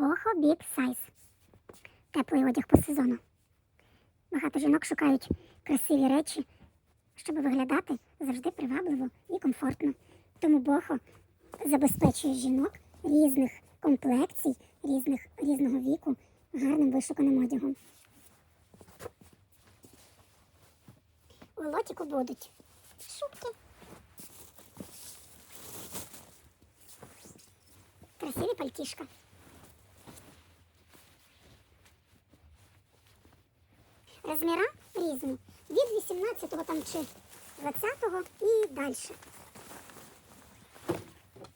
Бохо Big Size. Теплий одяг по сезону. Багато жінок шукають красиві речі, щоб виглядати завжди привабливо і комфортно. Тому Бохо забезпечує жінок різних комплекцій, різних, різного віку, гарним вишуканим одягом. У лотіку будуть шубки. Красиві пальтішка. Розміра різні. Від 18 там чи 20 і далі.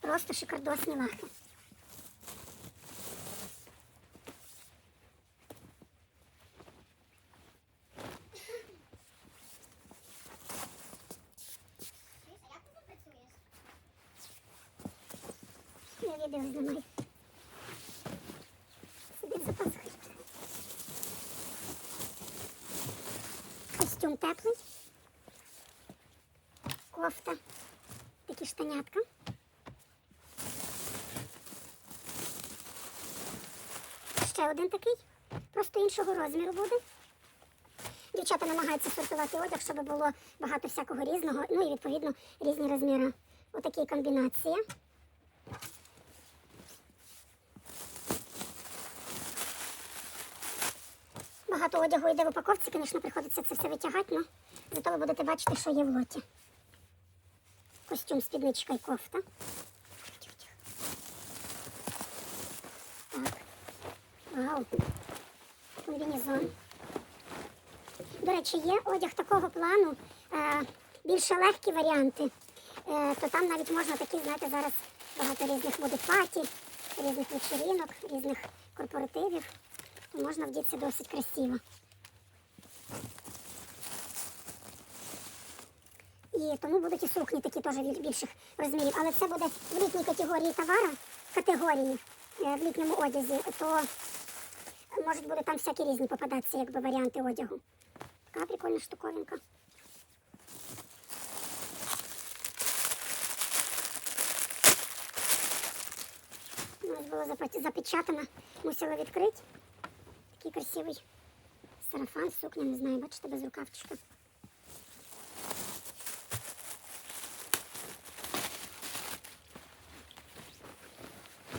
Просто шикардосні лахи. Я відео знімаю. Теплий. Кофта. Такі штанятка. Ще один такий. Просто іншого розміру буде. Дівчата намагаються сортувати одяг, щоб було багато всякого різного. Ну і відповідно різні розміри. Отакі комбінації. Багато одягу йде в упаковці, звісно, приходиться це все витягати, але зато ви будете бачити, що є в лоті. Костюм, спідничка і кофта. Так. Вау. Комбінезон. До речі, є одяг такого плану, е, більше легкі варіанти. Е, то там навіть можна такі, знаєте, зараз багато різних буде різних вечеринок, різних корпоративів. Можна вдітися досить красиво. І тому будуть і сукні такі теж більших розмірів. Але це буде в літній категорії товара, категорії е, в літньому одязі, то можуть бути там всякі різні попадатися, якби варіанти одягу. Така прикольна штуковинка. У нас було запечатано, мусила відкрити. Такий красивий сарафан, сукня, не знаю, бачите, без рукавчика.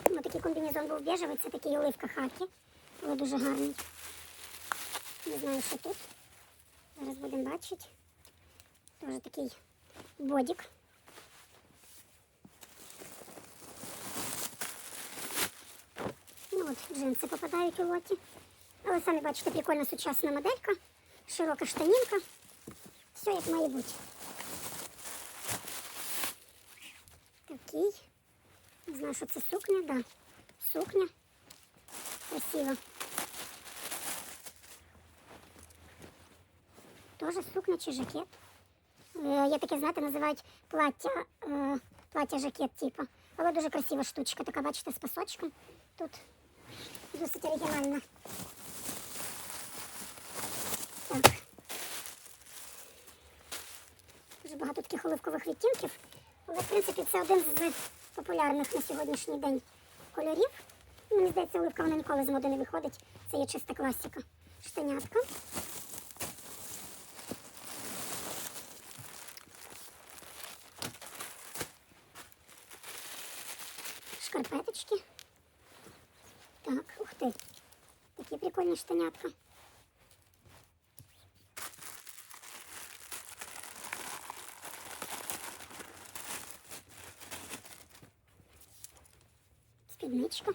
Ну, такий комбінезон був біжевий, це такий оливка хакі. Але дуже гарний. Не знаю, що тут. Зараз будемо бачити. Теж такий бодік. Ну от, джинси попадають у лоті. Але самі бачите, прикольна сучасна моделька, широка штанінка. Все як має бути. Такий. Не знаю, що це сукня, да. Сукня. Красиво. Тоже сукня чи жакет. Е, Є таке, знаєте, називають плаття, е, плаття жакет, типу. Але дуже красива штучка, така, бачите, з пасочком. Тут досить оригінальна. Так. Дуже багато таких оливкових відтінків. Але, в принципі, це один з популярних на сьогоднішній день кольорів. Мені здається, оливка вона ніколи з моди не виходить. Це є чиста класика. Штанятка. Шкарпеточки. Так, ух ти. Такі прикольні штанятка. Спідничка.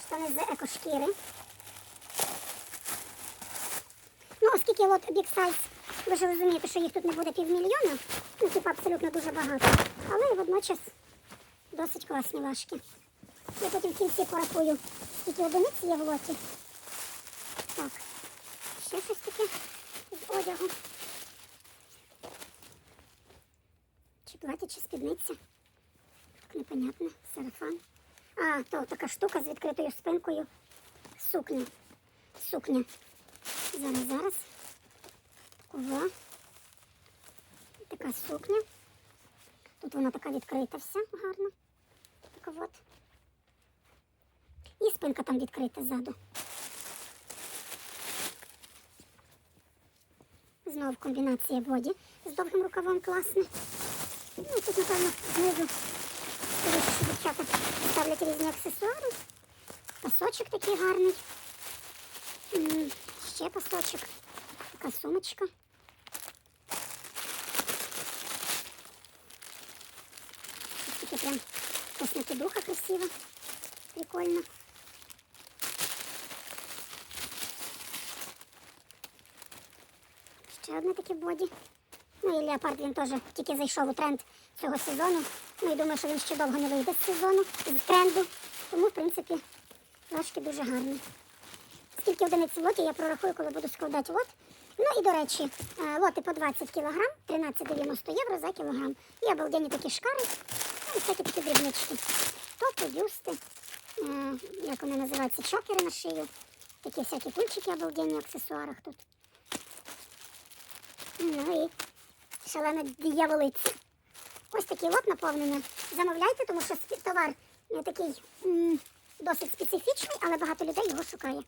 Штани з екошкіри. Ну, оскільки от Big Size, ви ж розумієте, що їх тут не буде півмільйона, ну, типу абсолютно дуже багато, але водночас досить класні важкі. Я потім в кінці порахую, скільки одиниць є в лоті. Так, ще щось таке з одягу. Чи плаття, чи спідниця. Непонятно, сарафан. А, то така штука з відкритою спинкою. Сукня. Сукня. Зараз, зараз. Ова. Така сукня. Тут вона така відкрита вся гарна. Така от. І спинка там відкрита ззаду. Знову комбінація боді з довгим рукавом класна. Ну, тут, напевно, знизу що дівчата ставлять різні аксесуари. Пасочок такий гарний. Ще пасочок. Така сумочка. Таке прям косники духа красиво. Прикольно. Ще одне таке боді. Ну і леопард він теж тільки зайшов у тренд цього сезону. Ну і думаю, що він ще довго не вийде з сезону, з тренду. Тому, в принципі, трошки дуже гарний. Скільки одиниць в лоті, я прорахую, коли буду складати лот. Ну і до речі, е, лоти по 20 кг, 13,90 євро за кілограм. І обалденні такі шкари, ну і всякі такі дрібнички. Топи, бюсти, е, як вони називаються, чокери на шию. Такі всякі кульчики обалденні в аксесуарах тут. Ну і шалена дьяволиця. Ось такий лоб наповнення. Замовляйте, тому що товар е, такий досить специфічний, але багато людей його шукає.